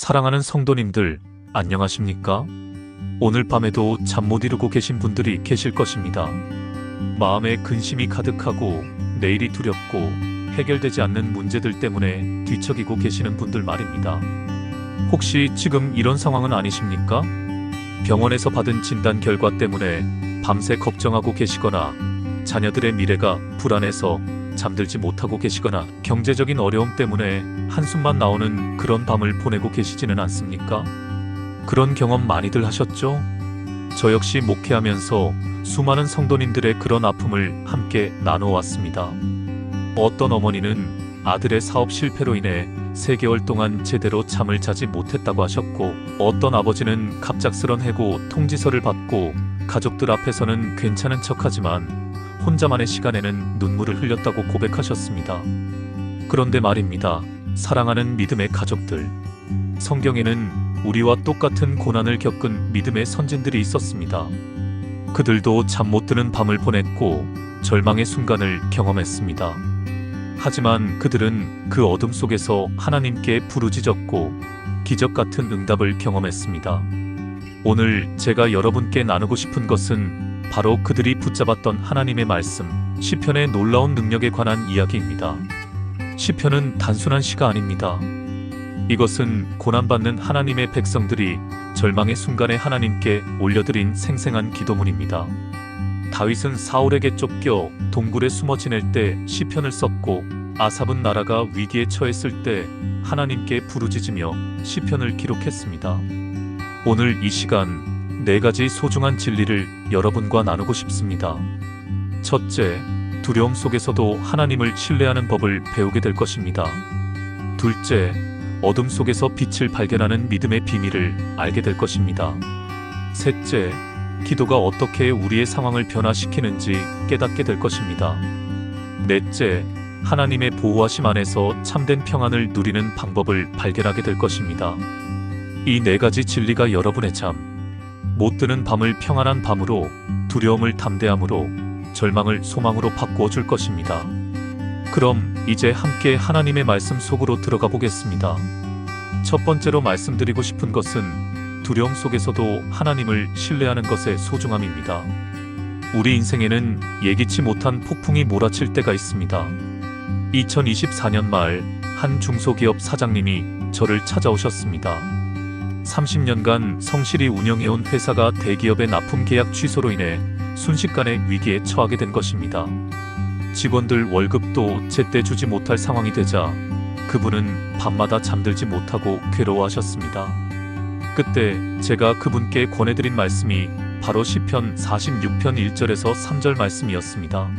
사랑하는 성도님들, 안녕하십니까? 오늘 밤에도 잠 못 이루고 계신 분들이 계실 것입니다. 마음에 근심이 가득하고 내일이 두렵고 해결되지 않는 문제들 때문에 뒤척이고 계시는 분들 말입니다. 혹시 지금 이런 상황은 아니십니까? 병원에서 받은 진단 결과 때문에 밤새 걱정하고 계시거나 자녀들의 미래가 불안해서 잠들지 못하고 계시거나 경제적인 어려움 때문에 한숨만 나오는 그런 밤을 보내고 계시지는 않습니까? 그런 경험 많이들 하셨죠? 저 역시 목회하면서 수많은 성도님들의 그런 아픔을 함께 나눠왔습니다. 어떤 어머니는 아들의 사업 실패로 인해 3개월 동안 제대로 잠을 자지 못했다고 하셨고, 어떤 아버지는 갑작스런 해고 통지서를 받고 가족들 앞에서는 괜찮은 척하지만 혼자만의 시간에는 눈물을 흘렸다고 고백하셨습니다. 그런데 말입니다. 사랑하는 믿음의 가족들. 성경에는 우리와 똑같은 고난을 겪은 믿음의 선진들이 있었습니다. 그들도 잠 못 드는 밤을 보냈고 절망의 순간을 경험했습니다. 하지만 그들은 그 어둠 속에서 하나님께 부르짖었고 기적 같은 응답을 경험했습니다. 오늘 제가 여러분께 나누고 싶은 것은 바로 그들이 붙잡았던 하나님의 말씀, 시편의 놀라운 능력에 관한 이야기입니다. 시편은 단순한 시가 아닙니다. 이것은 고난받는 하나님의 백성들이 절망의 순간에 하나님께 올려드린 생생한 기도문입니다. 다윗은 사울에게 쫓겨 동굴에 숨어 지낼 때 시편을 썼고 아삽은 나라가 위기에 처했을 때 하나님께 부르짖으며 시편을 기록했습니다. 오늘 이 시간 네 가지 소중한 진리를 여러분과 나누고 싶습니다. 첫째, 두려움 속에서도 하나님을 신뢰하는 법을 배우게 될 것입니다. 둘째, 어둠 속에서 빛을 발견하는 믿음의 비밀을 알게 될 것입니다. 셋째, 기도가 어떻게 우리의 상황을 변화시키는지 깨닫게 될 것입니다. 넷째, 하나님의 보호하심 안에서 참된 평안을 누리는 방법을 발견하게 될 것입니다. 이 네 가지 진리가 여러분의 잠, 못 드는 밤을 평안한 밤으로, 두려움을 담대함으로, 절망을 소망으로 바꾸어 줄 것입니다. 그럼 이제 함께 하나님의 말씀 속으로 들어가 보겠습니다. 첫 번째로 말씀드리고 싶은 것은 두려움 속에서도 하나님을 신뢰하는 것의 소중함입니다. 우리 인생에는 예기치 못한 폭풍이 몰아칠 때가 있습니다. 2024년 말 한 중소기업 사장님이 저를 찾아오셨습니다. 30년간 성실히 운영해온 회사가 대기업의 납품 계약 취소로 인해 순식간에 위기에 처하게 된 것입니다. 직원들 월급도 제때 주지 못할 상황이 되자 그분은 밤마다 잠들지 못하고 괴로워하셨습니다. 그때 제가 그분께 권해드린 말씀이 바로 시편 46편 1절에서 3절 말씀이었습니다.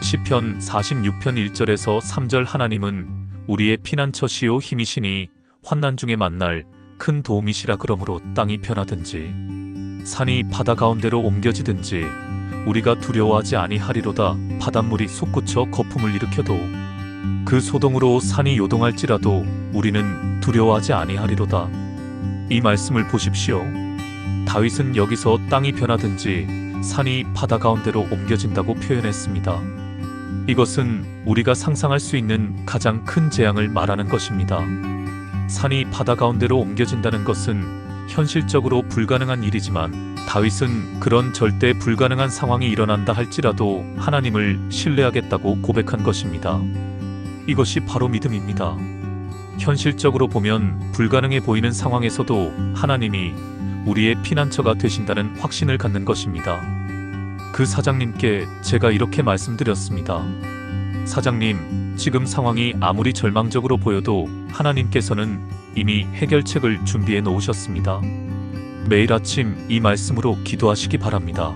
시편 46편 1절에서 3절 하나님은 우리의 피난처시요 힘이시니 환난 중에 만날 큰 도움이시라 그러므로 땅이 변하든지 산이 바다 가운데로 옮겨지든지 우리가 두려워하지 아니하리로다 바닷물이 솟구쳐 거품을 일으켜도 그 소동으로 산이 요동할지라도 우리는 두려워하지 아니하리로다. 이 말씀을 보십시오. 다윗은 여기서 땅이 변하든지 산이 바다 가운데로 옮겨진다고 표현했습니다. 이것은 우리가 상상할 수 있는 가장 큰 재앙을 말하는 것입니다 산이 바다 가운데로 옮겨진다는 것은 현실적으로 불가능한 일이지만 다윗은 그런 절대 불가능한 상황이 일어난다 할지라도 하나님을 신뢰하겠다고 고백한 것입니다. 이것이 바로 믿음입니다. 현실적으로 보면 불가능해 보이는 상황에서도 하나님이 우리의 피난처가 되신다는 확신을 갖는 것입니다. 그 사장님께 제가 이렇게 말씀드렸습니다. 사장님, 지금 상황이 아무리 절망적으로 보여도 하나님께서는 이미 해결책을 준비해 놓으셨습니다. 매일 아침 이 말씀으로 기도하시기 바랍니다.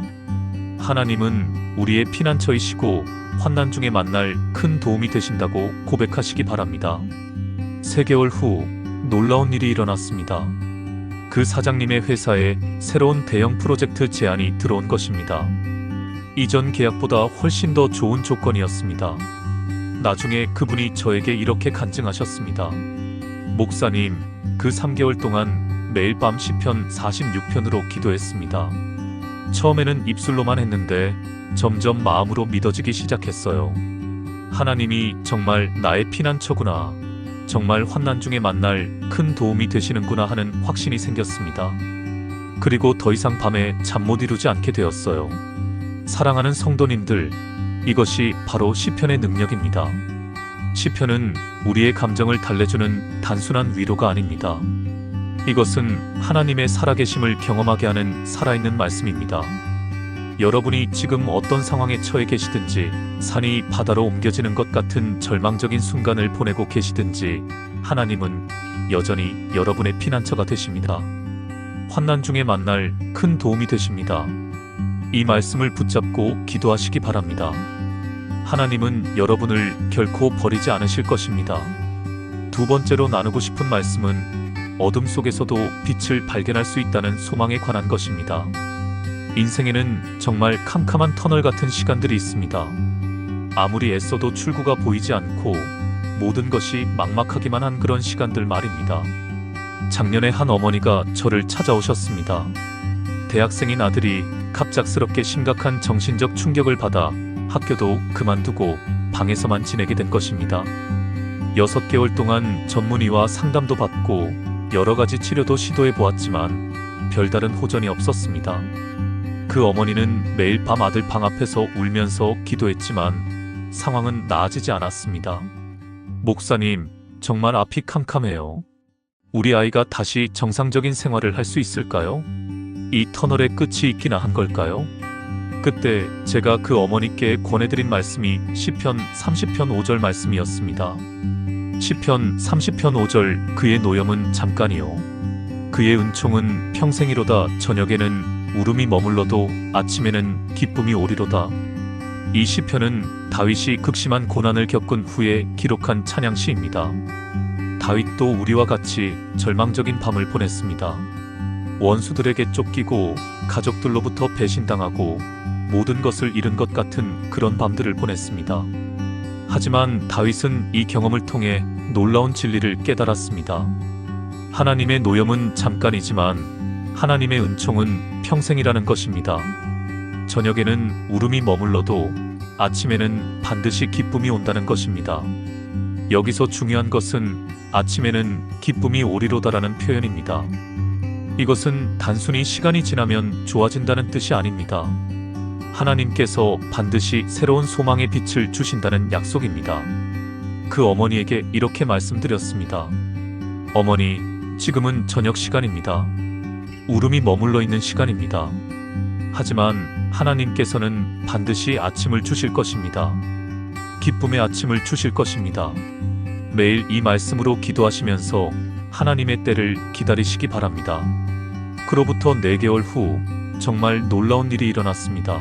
하나님은 우리의 피난처이시고 환난 중에 만날 큰 도움이 되신다고 고백하시기 바랍니다. 3개월 후 놀라운 일이 일어났습니다. 그 사장님의 회사에 새로운 대형 프로젝트 제안이 들어온 것입니다. 이전 계약보다 훨씬 더 좋은 조건이었습니다. 나중에 그분이 저에게 이렇게 간증하셨습니다. 목사님, 그 3개월 동안 매일 밤 시편 46편으로 기도했습니다. 처음에는 입술로만 했는데 점점 마음으로 믿어지기 시작했어요. 하나님이 정말 나의 피난처구나. 정말 환난 중에 만날 큰 도움이 되시는구나 하는 확신이 생겼습니다. 그리고 더 이상 밤에 잠 못 이루지 않게 되었어요. 사랑하는 성도님들, 이것이 바로 시편의 능력입니다. 시편은 우리의 감정을 달래주는 단순한 위로가 아닙니다. 이것은 하나님의 살아계심을 경험하게 하는 살아있는 말씀입니다. 여러분이 지금 어떤 상황에 처해 계시든지 산이 바다로 옮겨지는 것 같은 절망적인 순간을 보내고 계시든지 하나님은 여전히 여러분의 피난처가 되십니다. 환난 중에 만날 큰 도움이 되십니다. 이 말씀을 붙잡고 기도하시기 바랍니다. 하나님은 여러분을 결코 버리지 않으실 것입니다. 두 번째로 나누고 싶은 말씀은 어둠 속에서도 빛을 발견할 수 있다는 소망에 관한 것입니다. 인생에는 정말 캄캄한 터널 같은 시간들이 있습니다. 아무리 애써도 출구가 보이지 않고 모든 것이 막막하기만 한 그런 시간들 말입니다. 작년에 한 어머니가 저를 찾아오셨습니다. 대학생인 아들이 갑작스럽게 심각한 정신적 충격을 받아 학교도 그만두고 방에서만 지내게 된 것입니다. 여섯 개월 동안 전문의와 상담도 받고 여러 가지 치료도 시도해 보았지만 별다른 호전이 없었습니다. 그 어머니는 매일 밤 아들 방 앞에서 울면서 기도했지만 상황은 나아지지 않았습니다. 목사님, 정말 앞이 캄캄해요. 우리 아이가 다시 정상적인 생활을 할 수 있을까요? 이 터널의 끝이 있기나 한 걸까요? 그때 제가 그 어머니께 권해드린 말씀이 시편 30편 5절 말씀이었습니다. 시편 30편 5절 그의 노염은 잠깐이요. 그의 은총은 평생이로다 저녁에는 울음이 머물러도 아침에는 기쁨이 오리로다. 이 시편은 다윗이 극심한 고난을 겪은 후에 기록한 찬양시입니다. 다윗도 우리와 같이 절망적인 밤을 보냈습니다. 원수들에게 쫓기고 가족들로부터 배신당하고 모든 것을 잃은 것 같은 그런 밤들을 보냈습니다. 하지만 다윗은 이 경험을 통해 놀라운 진리를 깨달았습니다. 하나님의 노염은 잠깐이지만 하나님의 은총은 평생이라는 것입니다. 저녁에는 울음이 머물러도 아침에는 반드시 기쁨이 온다는 것입니다. 여기서 중요한 것은 아침에는 기쁨이 오리로다라는 표현입니다. 이것은 단순히 시간이 지나면 좋아진다는 뜻이 아닙니다. 하나님께서 반드시 새로운 소망의 빛을 주신다는 약속입니다. 그 어머니에게 이렇게 말씀드렸습니다. 어머니, 지금은 저녁 시간입니다. 울음이 머물러 있는 시간입니다. 하지만 하나님께서는 반드시 아침을 주실 것입니다. 기쁨의 아침을 주실 것입니다. 매일 이 말씀으로 기도하시면서 하나님의 때를 기다리시기 바랍니다. 그로부터 4개월 후 정말 놀라운 일이 일어났습니다.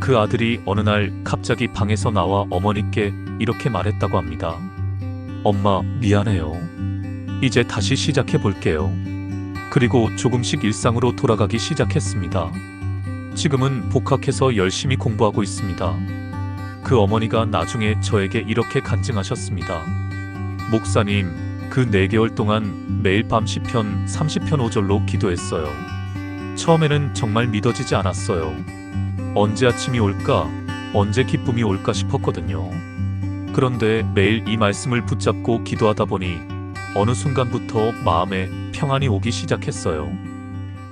그 아들이 어느 날 갑자기 방에서 나와 어머니께 이렇게 말했다고 합니다. 엄마, 미안해요. 이제 다시 시작해 볼게요. 그리고 조금씩 일상으로 돌아가기 시작했습니다. 지금은 복학해서 열심히 공부하고 있습니다. 그 어머니가 나중에 저에게 이렇게 간증하셨습니다. 목사님, 그 4개월 동안 매일 밤 시편 30편 5절로 기도했어요. 처음에는 정말 믿어지지 않았어요. 언제 아침이 올까, 언제 기쁨이 올까 싶었거든요. 그런데 매일 이 말씀을 붙잡고 기도하다 보니 어느 순간부터 마음에 평안이 오기 시작했어요.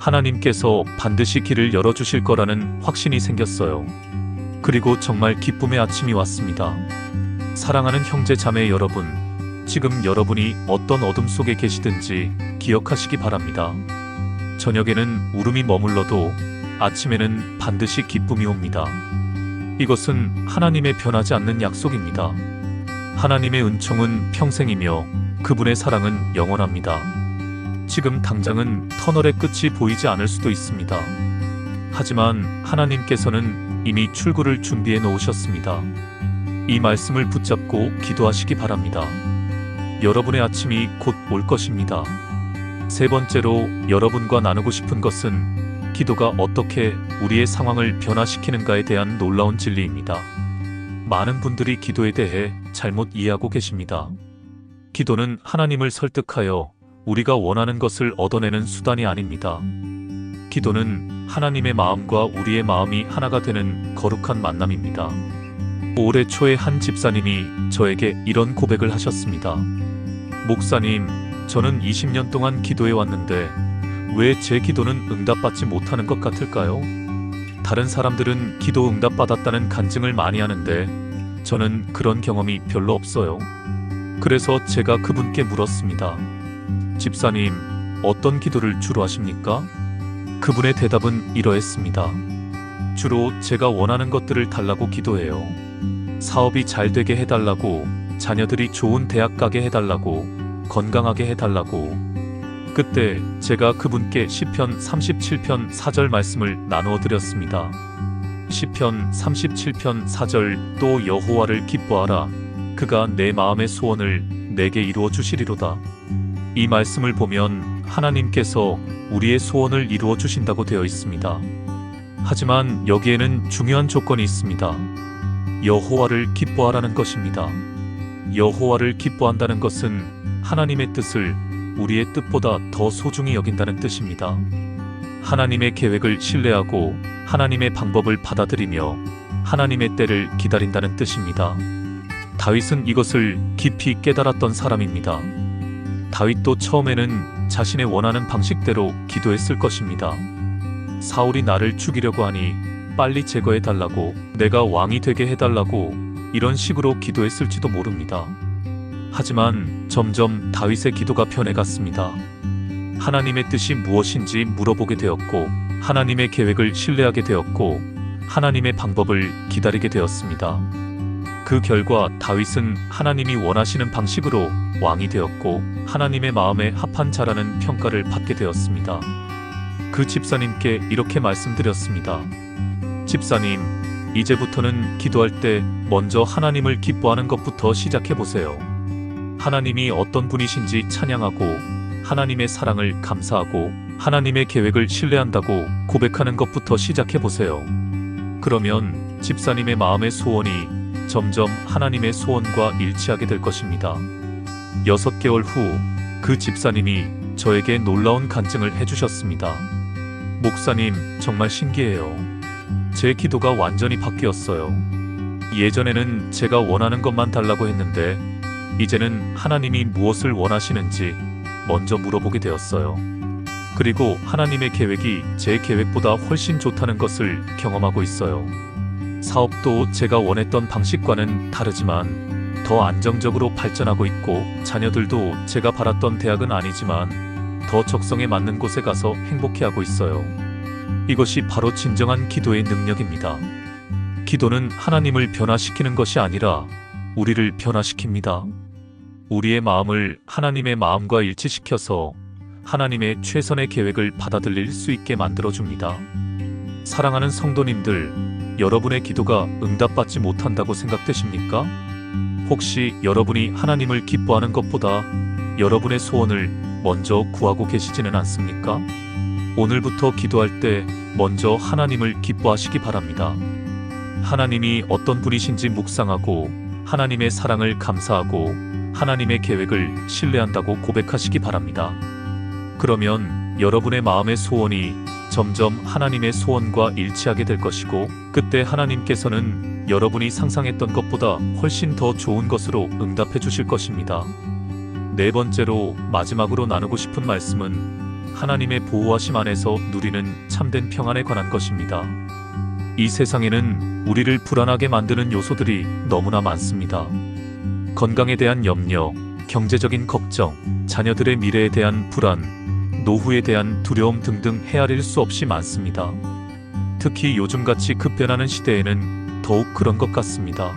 하나님께서 반드시 길을 열어주실 거라는 확신이 생겼어요. 그리고 정말 기쁨의 아침이 왔습니다. 사랑하는 형제 자매 여러분, 지금 여러분이 어떤 어둠 속에 계시든지 기억하시기 바랍니다. 저녁에는 울음이 머물러도 아침에는 반드시 기쁨이 옵니다. 이것은 하나님의 변하지 않는 약속입니다. 하나님의 은총은 평생이며 그분의 사랑은 영원합니다. 지금 당장은 터널의 끝이 보이지 않을 수도 있습니다. 하지만 하나님께서는 이미 출구를 준비해 놓으셨습니다. 이 말씀을 붙잡고 기도하시기 바랍니다. 여러분의 아침이 곧 올 것입니다. 세 번째로 여러분과 나누고 싶은 것은 기도가 어떻게 우리의 상황을 변화시키는가에 대한 놀라운 진리입니다. 많은 분들이 기도에 대해 잘못 이해하고 계십니다. 기도는 하나님을 설득하여 우리가 원하는 것을 얻어내는 수단이 아닙니다. 기도는 하나님의 마음과 우리의 마음이 하나가 되는 거룩한 만남입니다. 올해 초에 한 집사님이 저에게 이런 고백을 하셨습니다. 목사님, 저는 20년 동안 기도해 왔는데 왜 제 기도는 응답받지 못하는 것 같을까요? 다른 사람들은 기도 응답받았다는 간증을 많이 하는데 저는 그런 경험이 별로 없어요. 그래서 제가 그분께 물었습니다. 집사님, 어떤 기도를 주로 하십니까? 그분의 대답은 이러했습니다. 주로 제가 원하는 것들을 달라고 기도해요. 사업이 잘 되게 해달라고, 자녀들이 좋은 대학 가게 해달라고, 건강하게 해달라고. 그때 제가 그분께 시편 37편 4절 말씀을 나누어 드렸습니다. 시편 37편 4절 또 여호와를 기뻐하라 그가 내 마음의 소원을 내게 이루어 주시리로다. 이 말씀을 보면 하나님께서 우리의 소원을 이루어 주신다고 되어 있습니다. 하지만 여기에는 중요한 조건이 있습니다. 여호와를 기뻐하라는 것입니다. 여호와를 기뻐한다는 것은 하나님의 뜻을 우리의 뜻보다 더 소중히 여긴다는 뜻입니다. 하나님의 계획을 신뢰하고 하나님의 방법을 받아들이며 하나님의 때를 기다린다는 뜻입니다. 다윗은 이것을 깊이 깨달았던 사람입니다. 다윗도 처음에는 자신의 원하는 방식대로 기도했을 것입니다. 사울이 나를 죽이려고 하니 빨리 제거해 달라고 내가 왕이 되게 해달라고 이런 식으로 기도했을지도 모릅니다. 하지만 점점 다윗의 기도가 변해갔습니다. 하나님의 뜻이 무엇인지 물어보게 되었고 하나님의 계획을 신뢰하게 되었고 하나님의 방법을 기다리게 되었습니다. 그 결과 다윗은 하나님이 원하시는 방식으로 왕이 되었고 하나님의 마음에 합한 자라는 평가를 받게 되었습니다. 그 집사님께 이렇게 말씀드렸습니다. 집사님, 이제부터는 기도할 때 먼저 하나님을 기뻐하는 것부터 시작해 보세요. 하나님이 어떤 분이신지 찬양하고 하나님의 사랑을 감사하고 하나님의 계획을 신뢰한다고 고백하는 것부터 시작해 보세요. 그러면 집사님의 마음의 소원이 점점 하나님의 소원과 일치하게 될 것입니다. 여섯 개월 후 그 집사님이 저에게 놀라운 간증을 해주셨습니다. 목사님, 정말 신기해요. 제 기도가 완전히 바뀌었어요. 예전에는 제가 원하는 것만 달라고 했는데, 이제는 하나님이 무엇을 원하시는지 먼저 물어보게 되었어요. 그리고 하나님의 계획이 제 계획보다 훨씬 좋다는 것을 경험하고 있어요. 사업도 제가 원했던 방식과는 다르지만 더 안정적으로 발전하고 있고 자녀들도 제가 바랐던 대학은 아니지만 더 적성에 맞는 곳에 가서 행복해하고 있어요. 이것이 바로 진정한 기도의 능력입니다. 기도는 하나님을 변화시키는 것이 아니라 우리를 변화시킵니다. 우리의 마음을 하나님의 마음과 일치시켜서 하나님의 최선의 계획을 받아들일 수 있게 만들어줍니다. 사랑하는 성도님들, 여러분의 기도가 응답받지 못한다고 생각되십니까? 혹시 여러분이 하나님을 기뻐하는 것보다 여러분의 소원을 먼저 구하고 계시지는 않습니까? 오늘부터 기도할 때 먼저 하나님을 기뻐하시기 바랍니다. 하나님이 어떤 분이신지 묵상하고 하나님의 사랑을 감사하고 하나님의 계획을 신뢰한다고 고백하시기 바랍니다. 그러면 여러분의 마음의 소원이 점점 하나님의 소원과 일치하게 될 것이고 그때 하나님께서는 여러분이 상상했던 것보다 훨씬 더 좋은 것으로 응답해 주실 것입니다. 네 번째로 마지막으로 나누고 싶은 말씀은 하나님의 보호하심 안에서 누리는 참된 평안에 관한 것입니다. 이 세상에는 우리를 불안하게 만드는 요소들이 너무나 많습니다. 건강에 대한 염려, 경제적인 걱정, 자녀들의 미래에 대한 불안, 노후에 대한 두려움 등등 헤아릴 수 없이 많습니다. 특히 요즘같이 급변하는 시대에는 더욱 그런 것 같습니다.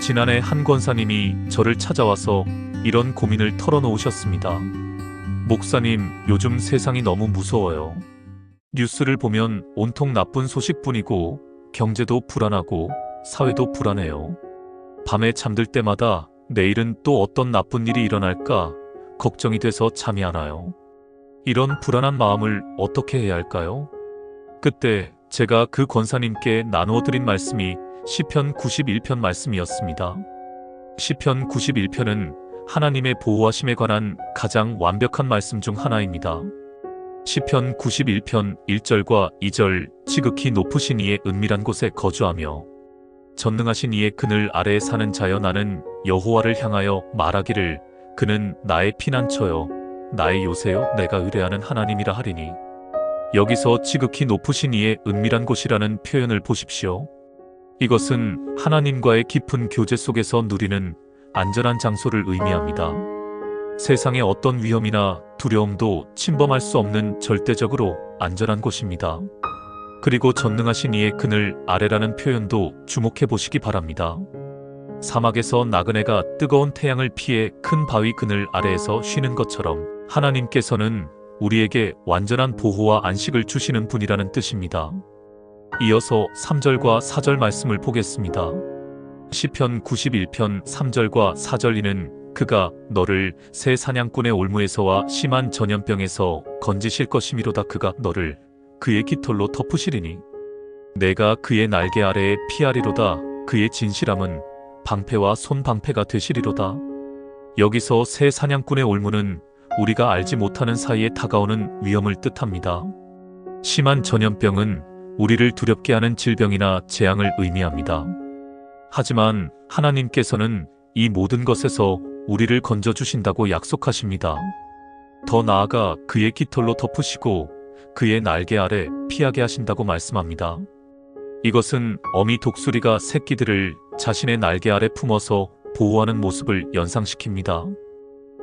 지난해 한 권사님이 저를 찾아와서 이런 고민을 털어놓으셨습니다. 목사님, 요즘 세상이 너무 무서워요. 뉴스를 보면 온통 나쁜 소식뿐이고 경제도 불안하고 사회도 불안해요. 밤에 잠들 때마다 내일은 또 어떤 나쁜 일이 일어날까 걱정이 돼서 잠이 안 와요. 이런 불안한 마음을 어떻게 해야 할까요? 그때 제가 그 권사님께 나누어 드린 말씀이 시편 91편 말씀이었습니다. 시편 91편은 하나님의 보호하심에 관한 가장 완벽한 말씀 중 하나입니다. 시편 91편 1절과 2절 지극히 높으신 이의 은밀한 곳에 거주하며 전능하신 이의 그늘 아래에 사는 자여 나는 여호와를 향하여 말하기를 그는 나의 피난처요 나의 요새요 내가 의뢰하는 하나님이라 하리니 여기서 지극히 높으신 이의 은밀한 곳이라는 표현을 보십시오. 이것은 하나님과의 깊은 교제 속에서 누리는 안전한 장소를 의미합니다. 세상의 어떤 위험이나 두려움도 침범할 수 없는 절대적으로 안전한 곳입니다. 그리고 전능하신 이의 그늘 아래라는 표현도 주목해 보시기 바랍니다. 사막에서 나그네가 뜨거운 태양을 피해 큰 바위 그늘 아래에서 쉬는 것처럼 하나님께서는 우리에게 완전한 보호와 안식을 주시는 분이라는 뜻입니다. 이어서 3절과 4절 말씀을 보겠습니다. 시편 91편 3절과 4절 이는 그가 너를 새 사냥꾼의 올무에서와 심한 전염병에서 건지실 것이미로다 그가 너를 그의 깃털로 덮으시리니 내가 그의 날개 아래에 피하리로다 그의 진실함은 방패와 손방패가 되시리로다 여기서 새 사냥꾼의 올무는 우리가 알지 못하는 사이에 다가오는 위험을 뜻합니다. 심한 전염병은 우리를 두렵게 하는 질병이나 재앙을 의미합니다. 하지만 하나님께서는 이 모든 것에서 우리를 건져주신다고 약속하십니다. 더 나아가 그의 깃털로 덮으시고 그의 날개 아래 피하게 하신다고 말씀합니다. 이것은 어미 독수리가 새끼들을 자신의 날개 아래 품어서 보호하는 모습을 연상시킵니다.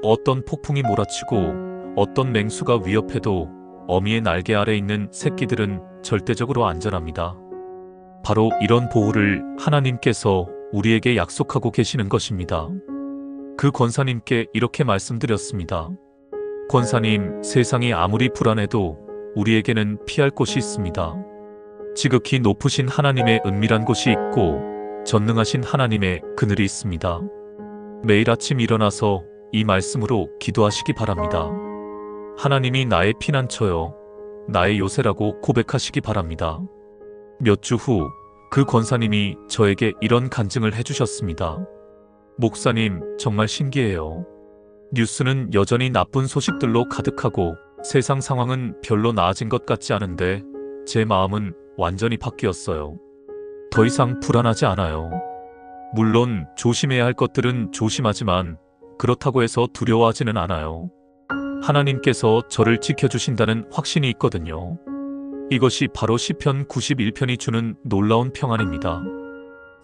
어떤 폭풍이 몰아치고 어떤 맹수가 위협해도 어미의 날개 아래 있는 새끼들은 절대적으로 안전합니다. 바로 이런 보호를 하나님께서 우리에게 약속하고 계시는 것입니다. 그 권사님께 이렇게 말씀드렸습니다. 권사님, 세상이 아무리 불안해도 우리에게는 피할 곳이 있습니다. 지극히 높으신 하나님의 은밀한 곳이 있고 전능하신 하나님의 그늘이 있습니다. 매일 아침 일어나서 이 말씀으로 기도하시기 바랍니다. 하나님이 나의 피난처요, 나의 요새라고 고백하시기 바랍니다. 몇 주 후 그 권사님이 저에게 이런 간증을 해주셨습니다. 목사님, 정말 신기해요. 뉴스는 여전히 나쁜 소식들로 가득하고 세상 상황은 별로 나아진 것 같지 않은데 제 마음은 완전히 바뀌었어요. 더 이상 불안하지 않아요. 물론 조심해야 할 것들은 조심하지만 그렇다고 해서 두려워하지는 않아요. 하나님께서 저를 지켜주신다는 확신이 있거든요. 이것이 바로 시편 91편이 주는 놀라운 평안입니다.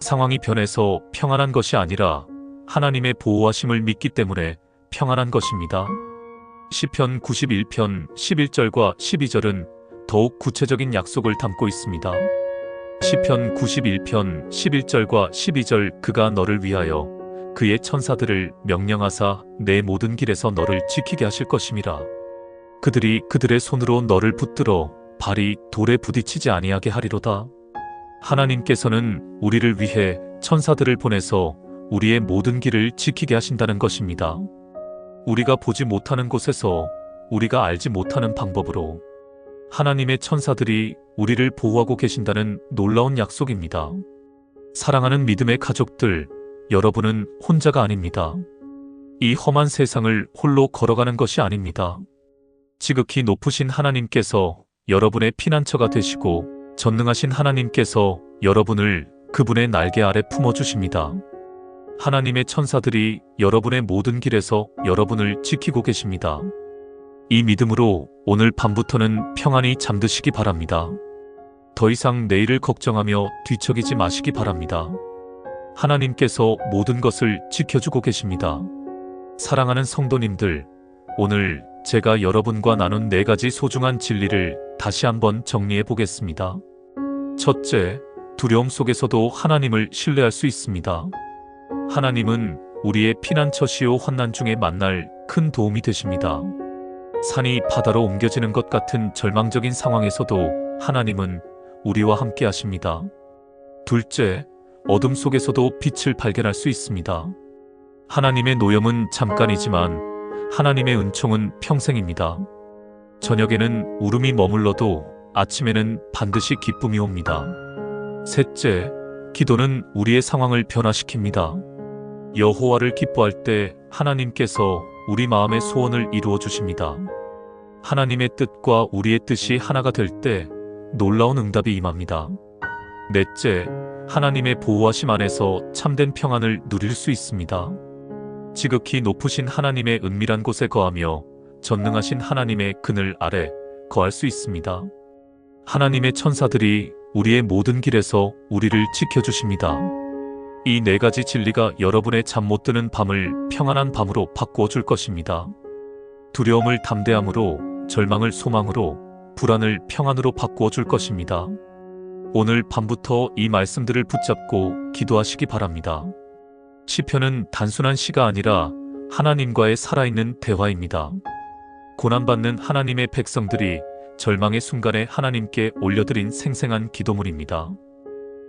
상황이 변해서 평안한 것이 아니라 하나님의 보호하심을 믿기 때문에 평안한 것입니다. 시편 91편 11절과 12절은 더욱 구체적인 약속을 담고 있습니다. 시편 91편 11절과 12절 그가 너를 위하여 그의 천사들을 명령하사 내 모든 길에서 너를 지키게 하실 것임이라. 그들이 그들의 손으로 너를 붙들어 발이 돌에 부딪히지 아니하게 하리로다. 하나님께서는 우리를 위해 천사들을 보내서 우리의 모든 길을 지키게 하신다는 것입니다. 우리가 보지 못하는 곳에서 우리가 알지 못하는 방법으로 하나님의 천사들이 우리를 보호하고 계신다는 놀라운 약속입니다. 사랑하는 믿음의 가족들, 여러분은 혼자가 아닙니다. 이 험한 세상을 홀로 걸어가는 것이 아닙니다. 지극히 높으신 하나님께서 여러분의 피난처가 되시고 전능하신 하나님께서 여러분을 그분의 날개 아래 품어주십니다. 하나님의 천사들이 여러분의 모든 길에서 여러분을 지키고 계십니다. 이 믿음으로 오늘 밤부터는 평안히 잠드시기 바랍니다. 더 이상 내일을 걱정하며 뒤척이지 마시기 바랍니다. 하나님께서 모든 것을 지켜주고 계십니다. 사랑하는 성도님들, 오늘 제가 여러분과 나눈 네 가지 소중한 진리를 다시 한번 정리해 보겠습니다. 첫째, 두려움 속에서도 하나님을 신뢰할 수 있습니다. 하나님은 우리의 피난처시요 환난 중에 만날 큰 도움이 되십니다. 산이 바다로 옮겨지는 것 같은 절망적인 상황에서도 하나님은 우리와 함께 하십니다. 둘째, 어둠 속에서도 빛을 발견할 수 있습니다. 하나님의 노염은 잠깐이지만 하나님의 은총은 평생입니다. 저녁에는 울음이 머물러도 아침에는 반드시 기쁨이 옵니다. 셋째, 기도는 우리의 상황을 변화시킵니다. 여호와를 기뻐할 때 하나님께서 우리 마음의 소원을 이루어 주십니다. 하나님의 뜻과 우리의 뜻이 하나가 될 때 놀라운 응답이 임합니다. 넷째, 하나님의 보호하심 안에서 참된 평안을 누릴 수 있습니다. 지극히 높으신 하나님의 은밀한 곳에 거하며 전능하신 하나님의 그늘 아래 거할 수 있습니다. 하나님의 천사들이 우리의 모든 길에서 우리를 지켜주십니다. 이 네 가지 진리가 여러분의 잠 못 드는 밤을 평안한 밤으로 바꾸어 줄 것입니다. 두려움을 담대함으로, 절망을 소망으로, 불안을 평안으로 바꾸어 줄 것입니다. 오늘 밤부터 이 말씀들을 붙잡고 기도하시기 바랍니다. 시편은 단순한 시가 아니라 하나님과의 살아있는 대화입니다. 고난받는 하나님의 백성들이 절망의 순간에 하나님께 올려드린 생생한 기도물입니다.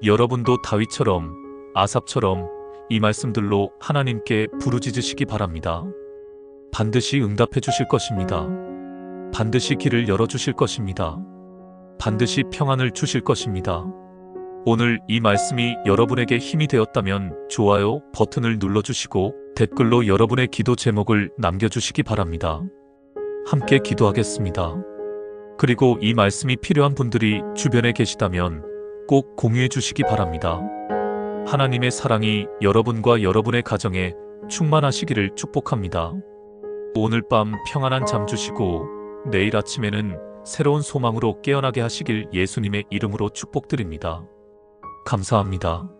여러분도 다윗처럼 아삽처럼 이 말씀들로 하나님께 부르짖으시기 바랍니다. 반드시 응답해 주실 것입니다. 반드시 길을 열어 주실 것입니다. 반드시 평안을 주실 것입니다. 오늘 이 말씀이 여러분에게 힘이 되었다면 좋아요 버튼을 눌러주시고 댓글로 여러분의 기도 제목을 남겨주시기 바랍니다. 함께 기도하겠습니다. 그리고 이 말씀이 필요한 분들이 주변에 계시다면 꼭 공유해 주시기 바랍니다. 하나님의 사랑이 여러분과 여러분의 가정에 충만하시기를 축복합니다. 오늘 밤 평안한 잠 주시고 내일 아침에는 새로운 소망으로 깨어나게 하시길 예수님의 이름으로 축복드립니다. 감사합니다.